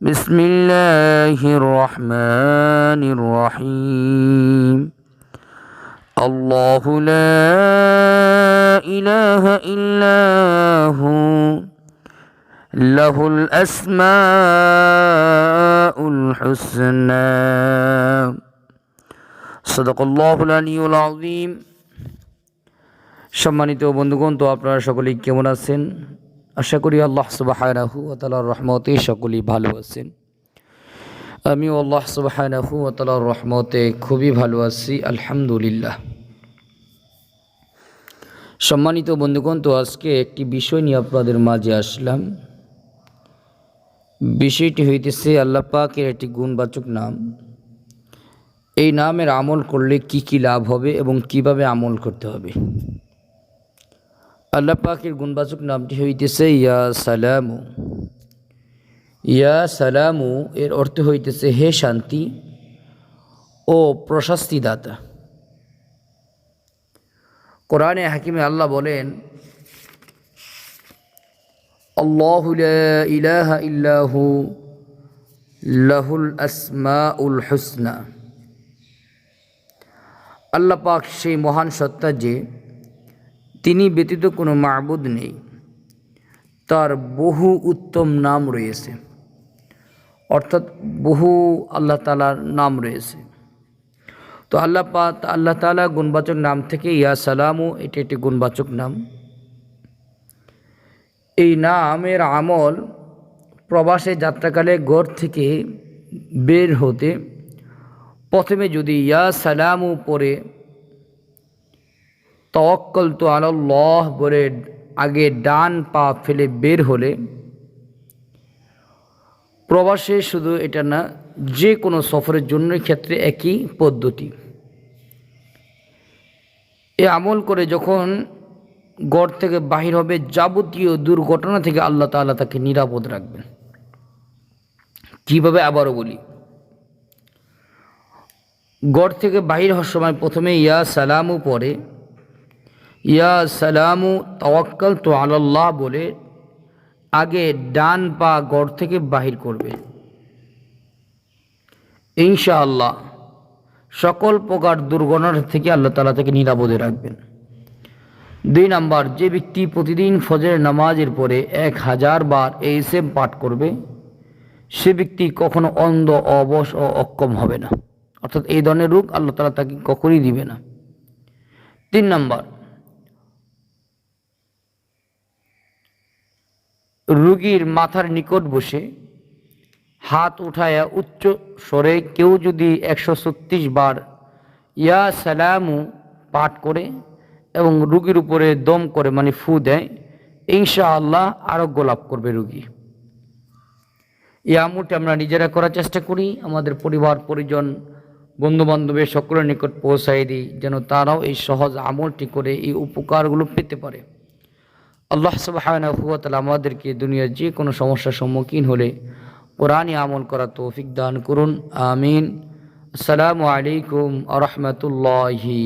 بسم الله الرحمن الرحيم الله لا إله إلا هو له الأسماء الحسنى صدق الله العلي العظيم সম্মানিত বন্ধুগণ তো আপনারা সকলেই কেমন আছেন আশা করি আল্লাহ সুবাহানাহু তালার রহমতে সকলেই ভালো আছেন। আমিও আল্লাহ সুবাহানাহু তালার রহমতে খুবই ভালো আছি, আলহামদুলিল্লাহ। সম্মানিত বন্ধুগণ, তো আজকে একটি বিষয় নিয়ে আপনাদের মাঝে আসলাম। বিষয়টি হইতেছে আল্লাহ পাকের একটি গুণবাচক নাম। এই নামের আমল করলে কি কি লাভ হবে এবং কীভাবে আমল করতে হবে? আল্লাহ পাকের গুণবাচক নামটি হইতেছে ইয়া সালামু। ইয়া সালামু এর অর্থ হইতেছে হে শান্তি ও প্রশস্তি দাতা কোরআনে হাকিমে আল্লাহ বলেন, আল্লাহ ইলাহা ইল্লাহু লাহুল আসমাউল হুসনা। আল্লাহ পাক সেই মহান সত্তা যে তিনি ব্যতীত কোনো মাবুদ নেই। তার বহু উত্তম নাম রয়েছে। অর্থাৎ বহু আল্লাহ তালার নাম রয়েছে। তো আল্লাহ পা আল্লাহ তালা গুণবাচক নাম থেকে ইয়া সালামু, এটি একটি গুণবাচক নাম। এই নামের আমল প্রবাসে যাত্রাকালে ঘর থেকে বের হতে প্রথমে যদি ইয়া সালামু পরে তওয়াক্কল তো আল্লাহ বলে আগে ডান পা ফেলে বের হলে প্রবাসে শুধু এটা না, যে কোনো সফরের জন্য ক্ষেত্রে একই পদ্ধতি। এ আমল করে যখন গড় থেকে বাহির হবে, যাবতীয় দুর্ঘটনা থেকে আল্লাহ তাআলা তাকে নিরাপদ রাখবেন। কীভাবে আবারও বলি? গড় থেকে বাহির হওয়ার সময় প্রথমে ইয়া সালামু পরে ইয়া সালামু তওয়াক্কাল তো আল্লাহ বলে, আগে ডান পা গড় থেকে বাহির করবে। ইনশাআল্লাহ, সকল প্রকার দুর্ঘটনা থেকে আল্লাহ তালা থেকে নিরাপদে রাখবেন। দুই নাম্বার, যে ব্যক্তি প্রতিদিন ফজরের নামাজের পরে এক হাজার বার এই সেম পাঠ করবে, সে ব্যক্তি কখনো অন্ধ, অবশ ও অক্ষম হবে না। অর্থাৎ এই ধরনের রোগ আল্লাহ তালা তাকে কখনই দিবে না। তিন নাম্বার রুগীর মাথার নিকট বসে হাত উঠায়া উচ্চ স্বরে কেউ যদি একশো ছত্রিশ বার ইয়া সালামু পাঠ করে এবং রুগীর উপরে দম করে মানে ফু দেয় ইনশা আল্লাহ আরোগ্য লাভ করবে রুগী। এই আমলটি আমরা নিজেরা করার চেষ্টা করি, আমাদের পরিবার, পরিজন বন্ধু বান্ধবের সকলের নিকট পৌঁছাই দিই, যেন তারাও এই সহজ আমলটি করে এই উপকারগুলো পেতে পারে। আল্লাহ সুবাহানহুয়াতালা আমাদেরকে দুনিয়ার যে কোনো সমস্যার সম্মুখীন হলে কোরআনই আমল করা তৌফিক দান করুন, আমিন। আসসালামু আলাইকুম আ রহমতুল্লাহি